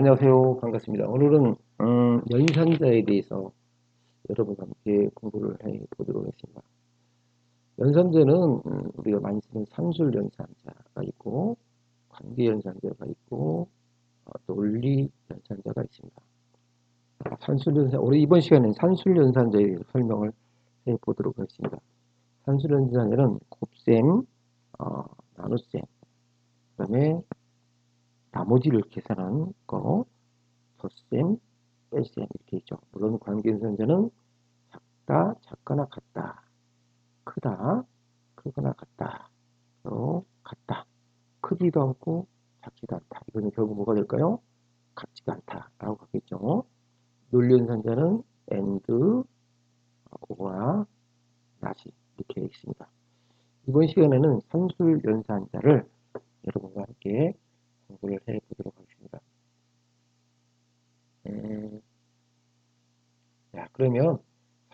안녕하세요. 반갑습니다. 오늘은 음, 연산자에 대해서 여러분과 함께 공부를 해 보도록 하겠습니다. 연산자는 음, 우리가 많이 쓰는 산술 연산자가 있고 관계 연산자가 있고 어, 논리 연산자가 있습니다. 산술 연산 우리 이번 시간에는 산술 연산자에 대해서 설명을 해 보도록 하겠습니다. 산술 연산자는 곱셈, 어, 나눗셈, 그다음에 나머지를 계산한 거, 덧셈, 뺄셈 이렇게 있죠. 물론 관계연산자는 작다, 작거나 같다, 크다, 크거나 같다, 또 같다, 크지도 않고 작지도 않다. 이거는 결국 뭐가 될까요? 같지가 않다라고 하겠죠. 논리연산자는 and, 오와 나시 이렇게 있습니다. 이번 시간에는 산술연산자를 여러분과 함께 공부를 해 보도록 하겠습니다. 음, 자, 그러면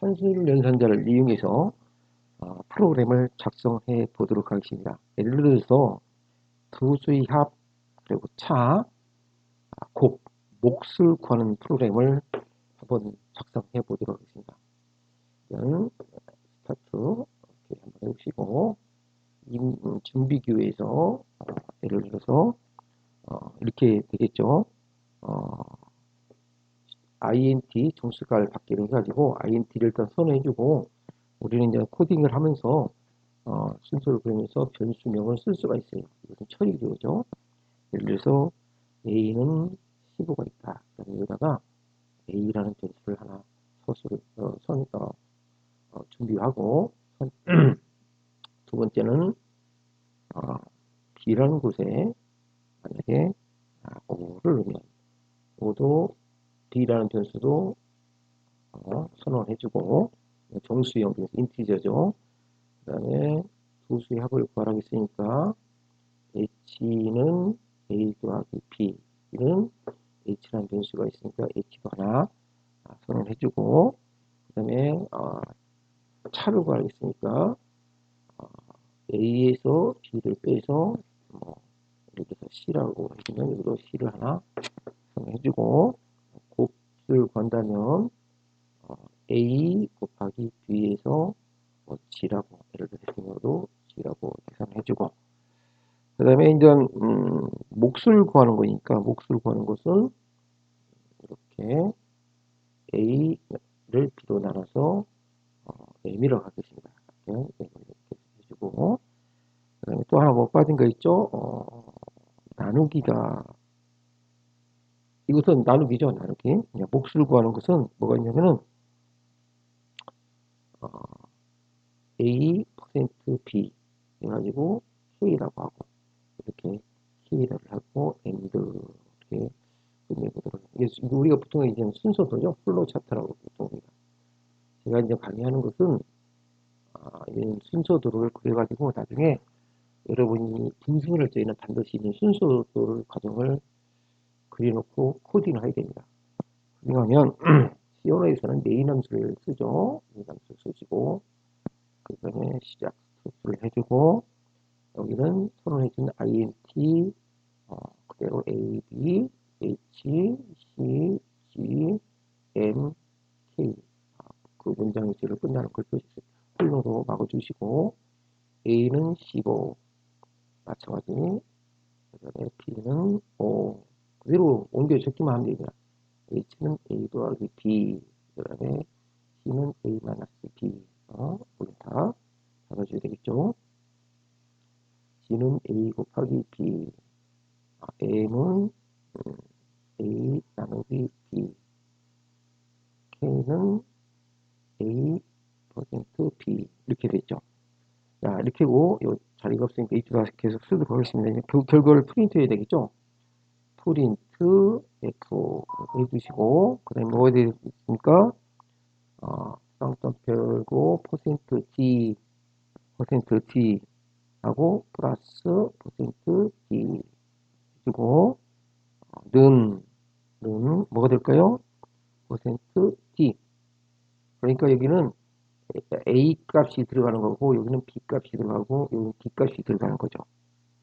산술 연산자를 이용해서 어, 프로그램을 작성해 보도록 하겠습니다. 예를 들어서 두 수의 합, 그리고 차, 아, 곡, 몫을 구하는 프로그램을 한번 작성해 보도록 하겠습니다. 일단 스타트 이렇게 한번 해보시고 음, 준비기호에서 어, 예를 들어서 어, 이렇게 되겠죠. 어, int 종수가를 받기로 해가지고 int를 일단 선호해주고 우리는 이제 코딩을 하면서 어, 순서를 그리면서 변수명을 쓸 수가 있어요. 이것은 처리 기호죠. 예를 들어서 a는 15가 있다. 여기다가 a라는 변수를 하나 서술을 어, 선 어, 어, 준비하고 두 번째는 어, b라는 곳에 만약에 5를 넣으면 5도 b라는 변수도 어, 선언 해주고 정수형 변수 인티저죠. 그 다음에 두 수의 합을 구하라고 했으니까 h는 a 더하기 b는 h라는 변수가 있으니까 h도 하나 선언 해주고 그 다음에 어, 차를 구하라고 했으니까 어, a에서 b를 빼서 뭐 들어서 C라고 해주면 여기로 C를 하나 해주고 곱을 구한다면 어, A 곱하기 B에서 뭐 G라고 예를 들어서 G라고 계산해주고 그 다음에 이제 음, 몫을 구하는 거니까 몫을 구하는 것은 이렇게 A를 B로 나눠서 어, M이라고 하겠습니다. 이렇게 해주고 그 다음에 또 하나 뭐 빠진 거 있죠? 어, 나누기가 이것은 나누기죠 나누기. 몫을 구하는 것은 뭐가 있냐면은 어, a %b 해가지고 k라고 하고 이렇게 k를 하고 and 이렇게 끝내보도록 이게 우리가 보통 이제 순서도죠. 플로우 차트라고 보통 합니다 제가 이제 강의하는 것은 아, 순서도를 그려가지고 나중에 여러분이 분수를 저희는 반드시 있는 순서도를 과정을 그려놓고 코딩을 해야 됩니다. C 언어에서는 메인 함수를 쓰죠. 메인 함수를 쓰시고 그 다음에 시작 스토프를 해주고 여기는 선언해준 int 어, 그대로 a, b, h, c, g, m, k 아, 그 문장의 뒤를 끝나는 걸 홀로로 막아주시고 a는 15 마찬가지. 그 다음에 B는 O. 그대로 옮겨 적기만 하면 됩니다. H는 A 더하기 B. 그 다음에 C는 A 마이너스 B. 어, 우리 다 잡아줘야 되겠죠. G는 A 곱하기 B. 아, M은 음, A 나누기 B. K는 A 퍼센트 B. 이렇게 됐죠. 자 이렇게 하고 요 자리가 없으니까 이쪽 다시 계속 쓰도록 하겠습니다. 그 결과를 프린트 해야 되겠죠? 프린트 F 해주시고, 그 다음에 뭐가 되겠습니까? 어, 쌍점 펴고, 퍼센트 D, 퍼센트 D 하고, 플러스 퍼센트 D 해주고, 어, 는, 는 뭐가 될까요? 퍼센트 D. 그러니까 여기는 A 값이 들어가는 거고 여기는 B 값이 들어가고 여기는 D 값이 들어가는 거죠.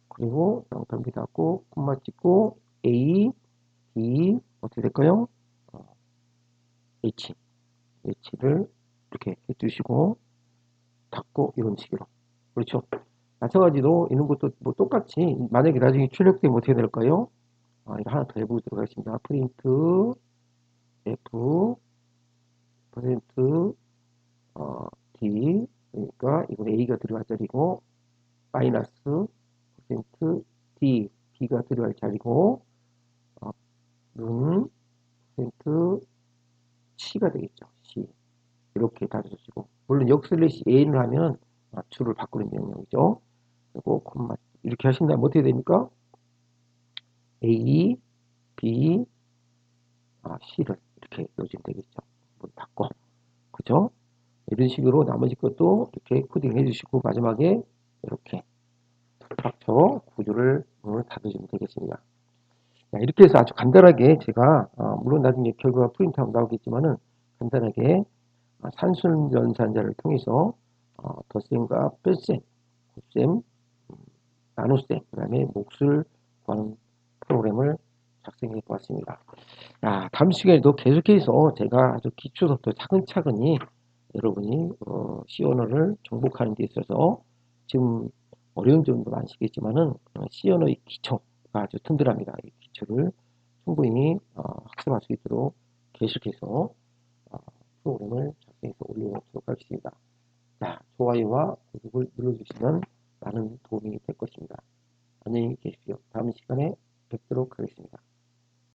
그리고 영tam비 닫고 콤마 찍고 A, D, 될까요? 어, H. H를 이렇게 해주시고, 닫고, 이런 식으로. 그렇죠? 마찬가지로 이런 것도 뭐 똑같이, 만약에 나중에 출력되면 어떻게 될까요? 아, 이거 하나 더 해보도록 하겠습니다. 프린트, F, 퍼센트, 어, D, 그러니까 이건 A가 들어갈 자리고, 마이너스, 퍼센트, D, B가 들어갈 자리고, 어, 는, 퍼센트, C가 되겠죠. C. 이렇게 다져주시고, 물론 역슬래시 A를 하면, 아, 줄을 바꾸는 명령이죠. 그리고 콤마, 이렇게 하신다면 어떻게 됩니까? A, B, 아, C를 이렇게 넣어주면 되겠죠. 문 닫고. 그죠? 이런 식으로 나머지 것도 이렇게 코딩 해주시고, 마지막에 이렇게 스트럭처 구조를 문을 닫아주면 되겠습니다. 자, 이렇게 해서 아주 간단하게 제가, 어, 물론 나중에 결과가 프린트하고 나오겠지만은, 간단하게 아, 산술연산자를 통해서 어, 덧셈과 뺄셈, 곱셈, 음, 나눗셈, 그 다음에 몫을 구하는 프로그램을 작성해 보았습니다. 야, 다음 시간에도 계속해서 제가 아주 기초부터 차근차근히 여러분이 어, C 언어를 정복하는 데 있어서 지금 어려운 점도 많으시겠지만은 어, C 언어의 기초가 아주 튼튼합니다. 이 기초를 충분히 어, 학습할 수 있도록 계속해서 어, 프로그램을 작성해서 올려놓도록 하겠습니다. 자, 좋아요와 구독을 눌러주시면 많은 도움이 될 것입니다. 안녕히 계십시오. 다음 시간에 뵙도록 하겠습니다.